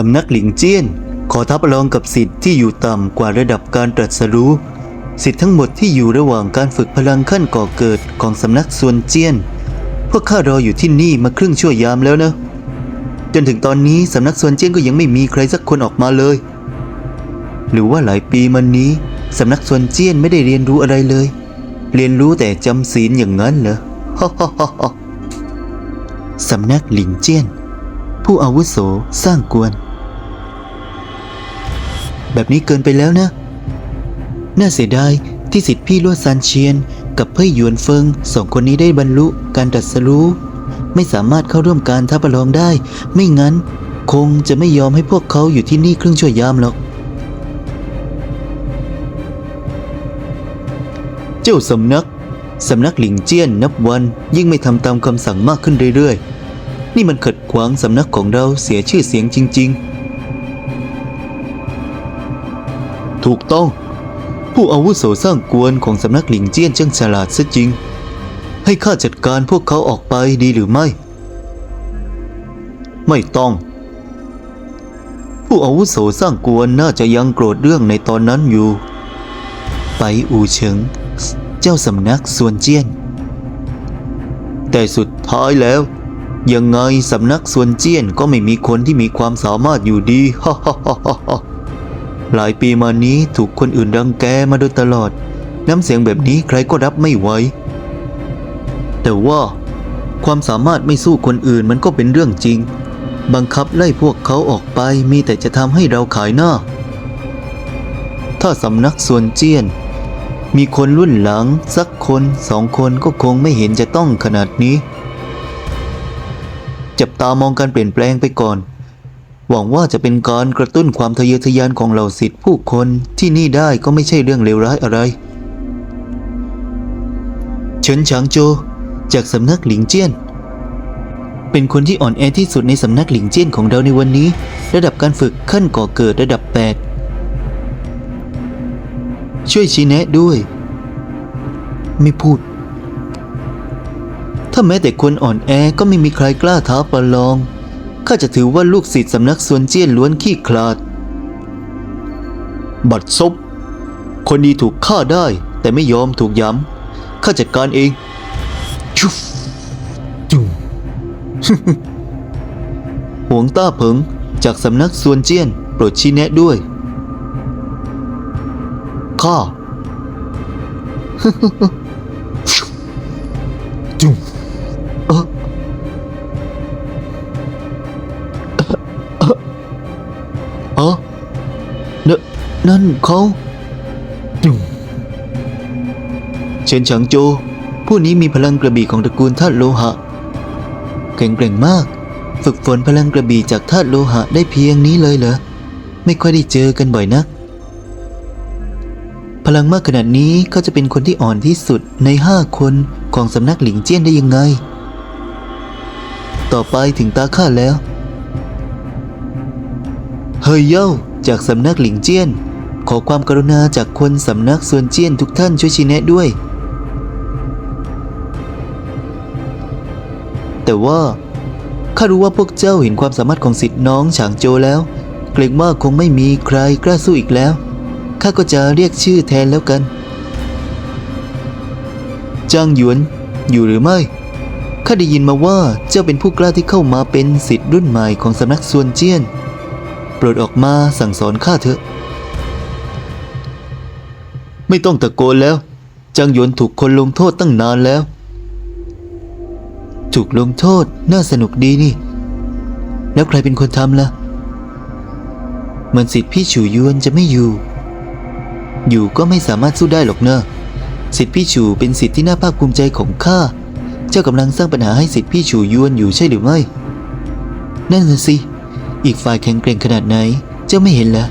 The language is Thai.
สำนักหลิงเจี้ยน ขอทับระลองกับสิทธิ์ที่อยู่ต่ำกว่าระดับการตรัสรู้ สิทธิ์ทั้งหมดที่อยู่ระหว่างการฝึกพลังขั้นก่อเกิดของสำนักส่วนเจี้ยน พวกข้ารออยู่ที่นี่มาครึ่งชั่วยามแล้วนะ จนถึงตอนนี้สำนักส่วนเจี้ยนก็ยังไม่มีใครสักคนออกมาเลย หรือว่าหลายปีมานี้สำนักส่วนเจี้ยนไม่ได้เรียนรู้อะไรเลย เรียนรู้แต่จำศีลอย่างนั้นเหรอสำนักหลิงเจี้ยน ผู้อาวุโสสร้างกวน แบบนี้เกินไปแล้วนะ น่าเสียดายที่สิทธิพี่ลวดซานเชียน กับเพ่ยหยวนเฟิงสองคนนี้ได้บรรลุการตรัสรู้ ไม่สามารถเข้าร่วมการท้าประลองได้ ไม่งั้น คงจะไม่ยอมให้พวกเขาอยู่ที่นี่ครึ่งชั่วยามหรอก เจ้าสำนักสำนักหลิงเจี้ยนนับวันยิ่งไม่ทำตามคำสั่งมากขึ้นเรื่อยๆ นี่มันขัดขวางสำนักของเราเสียชื่อเสียงจริง ๆ ถูกต้อง ผู้อาวุโสสร้างกวนของสำนักหลิงเจี้ยนช่างฉลาดซะจริง ให้ข้าจัดการพวกเขาออกไปดีหรือไม่ ไม่ต้อง ผู้อาวุโสสร้างกวนน่าจะยังโกรธเรื่องในตอนนั้นอยู่ ไปอูเฉิง เจ้าสำนักส่วนเจี้ยน แต่สุดท้ายแล้วยังไงสำนักส่วนเจี้ยนก็ไม่มีคนที่มีความสามารถอยู่ดีฮ่าฮ่าฮ่าฮ่าฮ่า หลายปีมานี้ถูกคนอื่นรังแกมาโดยตลอด น้ำเสียงแบบนี้ใครก็รับไม่ไหวแต่ว่าความสามารถไม่สู้คนอื่นมันก็เป็นเรื่องจริง บังคับไล่พวกเขาออกไปมีแต่จะทำให้เราขายหน้า ถ้าสำนักส่วนเจียน มีคนรุ่นหลังสักคนสองคนก็คงไม่เห็นจะต้องขนาดนี้ จับตามองการเปลี่ยนแปลงไปก่อน หวังว่าจะเป็นการกระตุ้นความทะเยอทะยานของเหล่าศิษย์ผู้คนที่นี่ได้ก็ไม่ใช่เรื่องเลวร้ายอะไรเฉินฉางโจ จากสำนักหลิงเจี้ยน เป็นคนที่อ่อนแอที่สุดในสำนักหลิงเจี้ยนของเราในวันนี้ ระดับการฝึกขั้นก่อเกิดระดับ 8 ช่วยชี้แนะด้วย ไม่พูด ถ้าแม้แต่คนอ่อนแอก็ไม่มีใครกล้าท้าประลอง ข้าจะถือว่าลูกศิษย์สำนักส่วนเจี้ยนล้วนขี้ขลาด บัดซบ คนดีถูกฆ่าได้ แต่ไม่ยอมถูกย้ำข้าจัดการเองชุฟจุหวงต้าเผิงจากสำนักส่วนเจี้ยน โปรดชี้แนะด้วยข้าจุ่ นั่นเขาจุ่มเฉินฉางโจ ผู้นี้มีพลังกระบี่ของตระกูลธาตุโลหะแข็งแกร่งมาก ฝึกฝนพลังกระบี่จากธาตุโลหะได้เพียงนี้เลยเหรอ ไม่ค่อยได้เจอกันบ่อยนัก พลังมากขนาดนี้เขาจะเป็นคนที่อ่อนที่สุดในห้าคนของสำนักหลิงเจี้ยนได้ยังไง ต่อไปถึงตาข้าแล้ว เฮยเย่าจากสำนักหลิงเจี้ยน ขอความกรุณาจากคนสำนักส่วนเจียนทุกท่านช่วยชี้แนะด้วย แต่ว่าข้ารู้ว่าพวกเจ้าเห็นความสามารถของสิทธิ์น้องฉางโจแล้ว เกรงว่าคงไม่มีใครกล้าสู้อีกแล้วข้าก็จะเรียกชื่อแทนแล้วกันจางหยวนอยู่หรือไม่ข้าได้ยินมาว่าเจ้าเป็นผู้กล้าที่เข้ามาเป็นสิทธิ์รุ่นใหม่ของสำนักส่วนเจียน โปรดออกมาสั่งสอนข้าเถอะ ไม่ต้องตะโกนแล้ว จางหยวนถูกคนลงโทษตั้งนานแล้ว ถูกลงโทษน่าสนุกดีนี่ แล้วใครเป็นคนทำล่ะมือนสิทธิ์พี่ฉูยวนจะไม่อยู่ อยู่ก็ไม่สามารถสู้ได้หรอกเนอะสิทธิ์พี่ฉูเป็นสิทธิ์ที่น่าภาคภูมิใจของข้า เจ้ากำลังสร้างปัญหาให้สิทธิ์พี่ฉูยวนอยู่ใช่หรือไม่ นั่นน่ะสิ อีกฝ่ายแข็งแกร่งขนาดไหน เจ้าไม่เห็นเหรอ